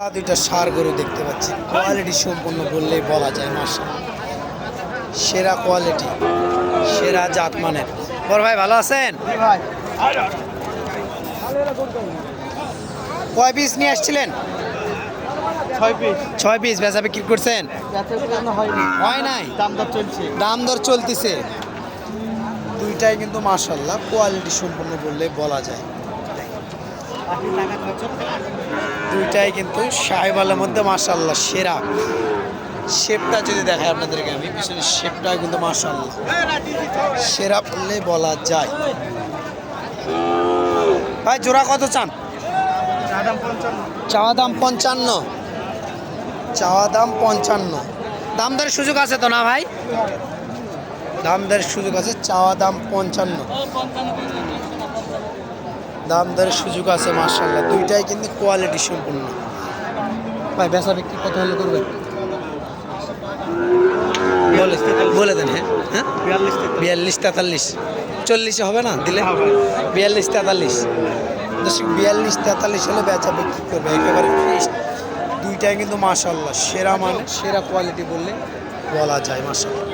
দুইটা সার গরু দেখতে পাচ্ছি। কোয়ালিটি সম্পূর্ণ বললেই বলা যায় মাসা সেরা কোয়ালিটি সেরা জাত মানের। বড় ভাই ভালো আছেন? কয় পিস নিয়ে আসছিলেন? ছয় পিস ছয় পিস বেচা বিক্রি করছেন? হয় নাই। দাম দর চলছে। দাম দর চলতেছে। দুইটাই কিন্তু মাশাল্লাহ কোয়ালিটি সম্পূর্ণ বললে বলা যায়। দুইটাই কিন্তু সাহেবালের মধ্যে মাশাল্লাহ সেরা। শেপটা যদি দেখায় আপনাদেরকে আমি পিছনে শেপটা কিন্তু মাশাল্লাহ সেরা বললে বলা যায়। ভাই, জোড়া কত চান? চাওয়া দাম পঞ্চান্ন। চাওয়া দাম পঞ্চান্ন। দাম দরের সুযোগ আছে তো না ভাই? দাম দরের সুযোগ আছে চাওয়া দাম পঞ্চান্ন। দাম দরের সুযোগ আছে মার্শাল্লাহ দুইটাই কিন্তু কোয়ালিটি সম্পূর্ণ। ভাই বেচা বিক্রি কত হলে করবেন? বলে বলে দেন হ্যাঁ? হ্যাঁ? বিয়াল্লিশ তেতাল্লিশ। চল্লিশে হবে না? দিলে? বিয়াল্লিশ তেতাল্লিশ। দর্শক বিয়াল্লিশ তেতাল্লিশ হলে বেচা বিক্রি করবে একেবারে ফ্রেশ দুইটাই কিন্তু মাশাল্লাহ সেরা মানে সেরা কোয়ালিটি বললে? বলা যায় মাশাল্লাহ